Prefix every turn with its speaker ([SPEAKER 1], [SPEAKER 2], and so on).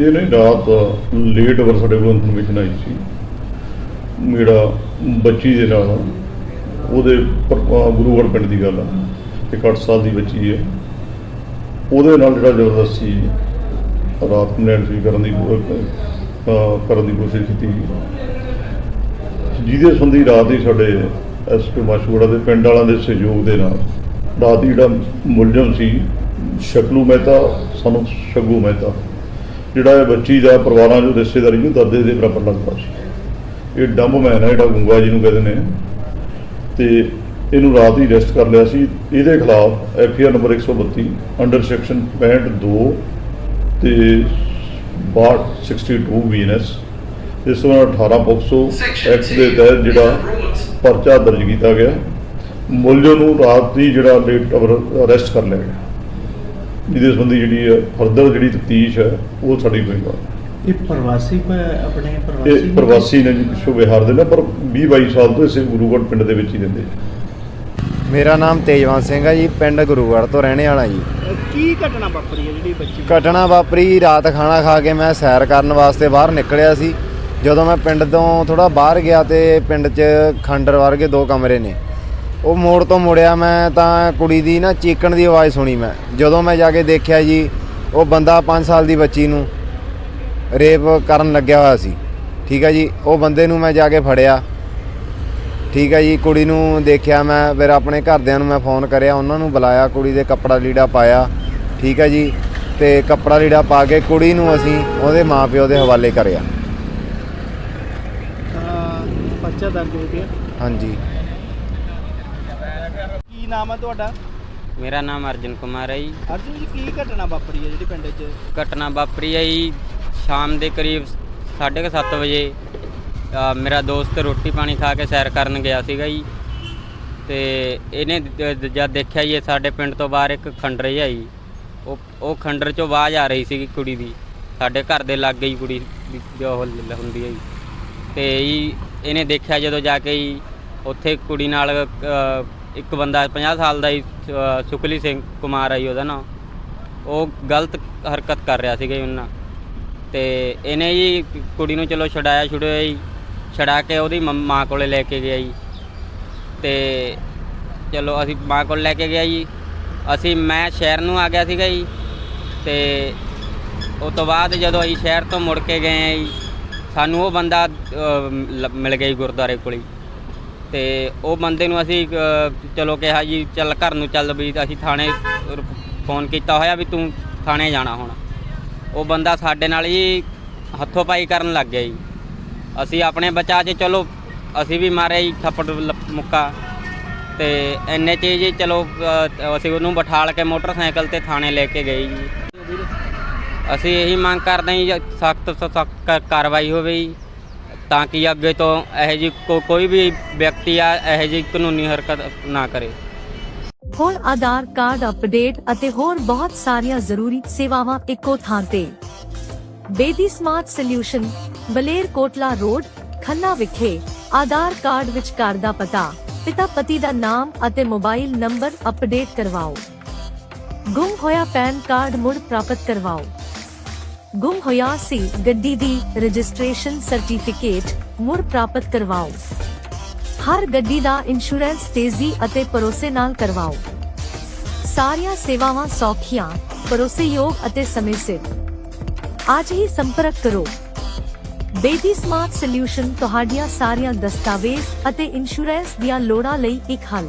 [SPEAKER 1] ਇਹ ਨਹੀਂ ਰਾਤ ਲੇਟ ਅਵਰ ਸਾਡੇ ਕੋਲ ਇਨਫੋਰਮੇਸ਼ਨ ਆਈ ਸੀ। ਮੇਰਾ ਬੱਚੀ ਦੇ ਨਾਲ, ਉਹਦੇ ਪਰ- ਅਹ ਗੁਰੂਗੜ੍ਹ ਪਿੰਡ ਦੀ ਗੱਲ ਆ ਇੱਕ 8 ਸਾਲ ਦੀ ਬੱਚੀ ਹੈ। ਉਹਦੇ ਨਾਲ ਜਿਹੜਾ ਜ਼ਬਰਦਸਤੀ ਰਾਤ ਨੂੰ ਐਂਟਰੀ ਕਰਨ ਦੀ ਕਰਨ ਦੀ ਕੋਸ਼ਿਸ਼ ਕੀਤੀ। ਜਿਹਦੇ ਸੰਬੰਧੀ ਰਾਤ ਹੀ ਸਾਡੇ ਐਸਪੀ ਮਾਸ਼ੂੜਾ ਦੇ ਪਿੰਡ ਵਾਲਿਆਂ ਦੇ ਸਹਿਯੋਗ ਦੇ ਨਾਲ, ਰਾਤ ਹੀ ਜਿਹੜਾ ਮੁਲਜ਼ਮ ਸੀ, ਸ਼ਕਲੂ ਮਹਿਤਾ, ਸਾਨੂੰ ਸ਼ਗੂ ਮਹਿਤਾ। ਜਿਹੜਾ ਇਹ ਬੱਚੀ ਦਾ ਪਰਿਵਾਰਾਂ ਜੋ ਰਿਸ਼ਤੇਦਾਰੀ ਨੂੰ ਦਾਦੇ ਦੇ ਬਰਾਬਰ ਲੱਗਦਾ ਸੀ ਇਹ ਡੰਬ ਮੈਨ ਹੈ ਜਿਹੜਾ ਗੁੰਗਾ ਜੀ ਨੂੰ ਕਹਿੰਦੇ ਨੇ ਤੇ ਇਹਨੂੰ ਰਾਤ ਹੀ ਅਰੈਸਟ ਕਰ ਲਿਆ ਸੀ। ਇਹਦੇ ਖਿਲਾਫ F R number 132 under section 62 ਤੇ 62 ਬੀਐਨਐਸ ਇਸ ਤੋਂ ਬਾਅਦ 18 ਪੋਕਸੋ ਐਕਟ ਦੇ ਤਹਿਤ ਜਿਹੜਾ ਪਰਚਾ ਦਰਜ ਕੀਤਾ ਗਿਆ। ਮੁਲਜ਼ਮ ਨੂੰ ਰਾਤ ਦੀ ਜਿਹੜਾ ਲੇਟ ਅਰੈਸਟ ਕਰ ਲਿਆ ਗਿਆ। ਜਿਹਦੇ ਸੰਬੰਧੀ ਜਿਹੜੀ ਫਰਦਰ ਜਿਹੜੀ ਤਫਤੀਸ਼ ਹੈ ਉਹ ਸਾਡੀ ਹੋਏਗਾ
[SPEAKER 2] ਇਹ ਪ੍ਰਵਾਸੀ ਆਪਣੇ ਪ੍ਰਵਾਸੀ
[SPEAKER 1] ਇਹ ਪ੍ਰਵਾਸੀ ਨੇ? ਜੀ ਪਿੱਛੋਂ ਬਿਹਾਰ ਦੇ ਨੇ ਪਰ 20 22 ਸਾਲ ਤੋਂ ਇਸੇ ਗੁਰੂਗੜ੍ਹ ਪਿੰਡ ਦੇ ਵਿੱਚ ਹੀ ਰਹਿੰਦੇ
[SPEAKER 3] ਮੇਰਾ ਨਾਮ ਤੇਜਵੰਤ ਸਿੰਘ ਹੈ ਜੀ ਪਿੰਡ ਗੁਰੂਗੜ੍ਹ ਤੋਂ ਰਹਿਣੇ ਵਾਲਾ ਜੀ।
[SPEAKER 4] ਕੀ ਘਟਨਾ ਵਾਪਰੀ ਹੈ ਜਿਹੜੀ ਬੱਚੀ
[SPEAKER 3] ਘਟਨਾ ਵਾਪਰੀ ਰਾਤ ਖਾਣਾ ਖਾ ਕੇ ਮੈਂ ਸੈਰ ਕਰਨ ਵਾਸਤੇ ਬਾਹਰ ਨਿਕਲਿਆ ਸੀ। ਜਦੋਂ ਮੈਂ ਪਿੰਡ ਤੋਂ ਥੋੜਾ ਬਾਹਰ ਗਿਆ ਤੇ ਪਿੰਡ 'ਚ ਖੰਡਰ ਵਰਗੇ ਦੋ ਕਮਰੇ ਨੇ। ਉਹ ਮੋੜ ਤੋਂ ਮੁੜਿਆ ਮੈਂ ਤਾਂ ਕੁੜੀ ਦੀ ਨਾ ਚੀਕਣ ਦੀ ਆਵਾਜ਼ ਸੁਣੀ ਮੈਂ। ਜਦੋਂ ਮੈਂ ਜਾ ਕੇ ਦੇਖਿਆ ਜੀ ਉਹ ਬੰਦਾ 5 ਸਾਲ ਦੀ ਬੱਚੀ ਨੂੰ ਰੇਪ ਕਰਨ ਲੱਗਿਆ ਹੋਇਆ ਸੀ। ਠੀਕ ਹੈ ਜੀ ਉਹ ਬੰਦੇ ਨੂੰ ਮੈਂ ਜਾ ਕੇ ਫੜਿਆ। ਠੀਕ ਹੈ ਜੀ ਕੁੜੀ ਨੂੰ ਦੇਖਿਆ ਮੈਂ ਫਿਰ ਆਪਣੇ ਘਰਦਿਆਂ ਨੂੰ ਮੈਂ ਫੋਨ ਕਰਿਆ ਉਹਨਾਂ ਨੂੰ ਬੁਲਾਇਆ ਕੁੜੀ ਦੇ ਕੱਪੜਾ ਲੀੜਾ ਪਾਇਆ। ਠੀਕ ਹੈ ਜੀ ਤੇ ਕੱਪੜਾ ਲੀੜਾ ਪਾ ਕੇ ਕੁੜੀ ਨੂੰ ਅਸੀਂ ਉਹਦੇ ਮਾਪਿਓ ਦੇ ਹਵਾਲੇ ਕਰਿਆ।
[SPEAKER 4] ਬੱਚਾ ਦਰਜ ਹੋ ਗਿਆ।
[SPEAKER 3] ਹਾਂਜੀ।
[SPEAKER 4] ਨਾਮ ਹੈ ਤੁਹਾਡਾ?
[SPEAKER 5] ਮੇਰਾ ਨਾਮ ਅਰਜਨ ਕੁਮਾਰ ਹੈ ਜੀ।
[SPEAKER 4] ਅਰਜੁਨ ਜੀ ਕੀ ਘਟਨਾ ਵਾਪਰੀ ਹੈ ਜਿਹੜੀ ਪਿੰਡ 'ਚ?
[SPEAKER 5] ਘਟਨਾ ਵਾਪਰੀ ਹੈ ਜੀ ਸ਼ਾਮ ਦੇ ਕਰੀਬ 7:30 ਵਜੇ। ਅ, ਮੇਰਾ ਦੋਸਤ ਰੋਟੀ ਪਾਣੀ ਖਾ ਕੇ ਸੈਰ ਕਰਨ ਗਿਆ ਸੀਗਾ ਜੀ। ਤੇ ਇਹਨੇ ਦ- ਦ- ਜਦ ਦੇਖਿਆ ਜੀ ਇਹ ਸਾਡੇ ਪਿੰਡ ਤੋਂ ਬਾਹਰ ਇੱਕ ਖੰਡਰ ਜਿਹਾ ਜੀ। ਉਹ ਉਹ ਖੰਡਰ ਚੋਂ ਆਵਾਜ਼ ਆ ਰਹੀ ਸੀਗੀ ਕੁੜੀ ਦੀ। ਸਾਡੇ ਘਰ ਦੇ ਲਾਗੇ ਹੀ ਕੁੜੀ ਦੀ ਜੋ ਉਹ ਲ- ਹੁੰਦੀ ਹੈ ਜੀ। ਤੇ ਜੀ ਇਹਨੇ ਦੇਖਿਆ ਜਦੋਂ ਜਾ ਕੇ ਜੀ ਉੱਥੇ ਕੁੜੀ ਨਾਲ ਅ, ਇੱਕ ਬੰਦਾ 50 ਸਾਲ ਦਾ ਜੀ ਅ, ਸੁਖਲੀ ਸਿੰਘ ਕੁਮਾਰ ਆ ਜੀ ਉਹਦਾ ਨਾਮ। ਉਹ ਗਲਤ ਹਰਕਤ ਕਰ ਰਿਹਾ ਸੀਗਾ ਜੀ ਉਹਨਾਂ ਤੇ ਇਹਨੇ ਜੀ ਕੁੜੀ ਨੂੰ ਚਲੋ ਛਡਾਇਆ ਛੁਡਾਇਆ ਜੀ ਛਡਾ ਕੇ ਉਹਦੀ ਮੰਮ- ਮਾਂ ਕੋਲੇ ਲੈ ਕੇ ਗਿਆ ਜੀ। ਤੇ ਚਲੋ ਅਸੀਂ ਮਾਂ ਕੋਲ ਲੈ ਕੇ ਗਿਆ ਜੀ। ਅਸੀਂ ਮੈਂ ਸ਼ਹਿਰ ਨੂੰ ਆ ਗਿਆ ਸੀਗਾ ਜੀ। ਤੇ ਉਹ ਤੋਂ ਬਾਅਦ ਜਦੋਂ ਅਸੀਂ ਸ਼ਹਿਰ ਤੋਂ ਮੁੜ ਕੇ ਗਏ ਆ ਜੀ ਸਾਨੂੰ ਉਹ ਬੰਦਾ ਅ, ਲ- ਮਿਲ ਗਿਆ ਜੀ ਗੁਰਦੁਆਰੇ ਕੋਲ ਹੀ ਤੇ ਉਹ ਬੰਦੇ ਨੂੰ ਅਸੀਂ ਅ, ਚਲੋ ਕਿਹਾ ਜੀ ਚੱਲ ਘਰ ਨੂੰ ਚੱਲ ਵੀ ਅਸੀਂ ਥਾਣੇ ਰ- ਫੋਨ ਕੀਤਾ ਹੋਇਆ ਵੀ ਤੂੰ ਥਾਣੇ ਜਾਣਾ ਹੁਣ। ਉਹ ਬੰਦਾ ਸਾਡੇ ਨਾਲ ਜੀ ਹੱਥੋਂ ਪਾਈ ਕਰਨ ਲੱਗ ਗਿਆ ਜੀ। ਅਸੀਂ ਆਪਣੇ ਬਚਾਅ 'ਚ ਚਲੋ ਅਸੀਂ ਵੀ ਮਾਰਿਆ ਜੀ ਥੱਪੜ ਲ- ਮੁੱਕਾ। ਤੇ ਇੰਨੇ 'ਚ ਜੀ ਚਲੋ ਅ, ਅਸੀਂ ਉਹਨੂੰ ਬਿਠਾਲ ਕੇ ਮੋਟਰਸਾਈਕਲ ਤੇ ਥਾਣੇ ਲੈ ਕੇ ਗਏ ਜੀ। ਅਸੀਂ ਇਹੀ ਮੰਗ ਕਰਦੇ ਹਾਂ ਜੀ ਸਖਤ ਤੋਂ ਸਖਤ ਕਾਰਵਾਈ ਹੋਵੇ ਜੀ। ਤਾਂ ਕਿ ਅੱਗੇ ਤੋਂ ਇਹੋ ਜੀ ਕੋਈ ਵੀ ਵਿਅਕਤੀ ਆ, ਇਹੋ ਜੀ ਕਾਨੂੰਨੀ ਹਰਕਤ ਨਾ ਕਰੇ।
[SPEAKER 6] ਹੁਣ ਆਧਾਰ ਕਾਰਡ ਅਪਡੇਟ ਅਤੇ ਹੋਰ ਬਹੁਤ ਸਾਰੀਆਂ ਜ਼ਰੂਰੀ ਸੇਵਾਵਾਂ ਇੱਕੋ ਥਾਂ ਤੇ। Bedi smart solution, Baler Kotla road, Khanna ਵਿਖੇ ਆਧਾਰ ਕਾਰਡ ਵਿੱਚ ਘਰ ਦਾ ਪਤਾ। ਪਿਤਾ ਪਤੀ ਦਾ ਨਾਮ ਅਤੇ ਮੋਬਾਈਲ ਨੰਬਰ ਅਪਡੇਟ ਕਰਵਾਓ। ਗੁੰਮ ਹੋਇਆ ਪੈਨ ਕਾਰਡ ਮੁੜ ਪ੍ਰਾਪਤ ਕਰਵਾਓ। ਗੁੰਮ ਹੋਇਆ ਸੀ। ਗੱਡੀ ਦੀ ਰਜਿਸਟ੍ਰੇਸ਼ਨ ਸਰਟੀਫਿਕੇਟ ਮੁੜ ਪ੍ਰਾਪਤ ਕਰਵਾਓ। ਹਰ ਗੱਡੀ ਦਾ ਇੰਸ਼ੋਰੈਂਸ ਤੇਜ਼ੀ ਅਤੇ ਭਰੋਸੇ ਨਾਲ ਕਰਵਾਓ। ਸਾਰੀਆਂ ਸੇਵਾਵਾਂ ਸੌਖੀਆਂ, ਭਰੋਸੇਯੋਗ ਅਤੇ ਸਮੇਂ ਸਿਰ। ਅੱਜ ਹੀ ਸੰਪਰਕ ਕਰੋ। ਬੇਦੀ ਸਮਾਰਟ ਸੋਲਿਊਸ਼ਨ ਤੁਹਾਡੀਆਂ ਸਾਰੀਆਂ ਦਸਤਾਵੇਜ਼ ਅਤੇ ਇੰਸ਼ੋਰੈਂਸ ਦੀਆਂ ਲੋੜਾਂ ਲਈ ਇੱਕ ਹੱਲ।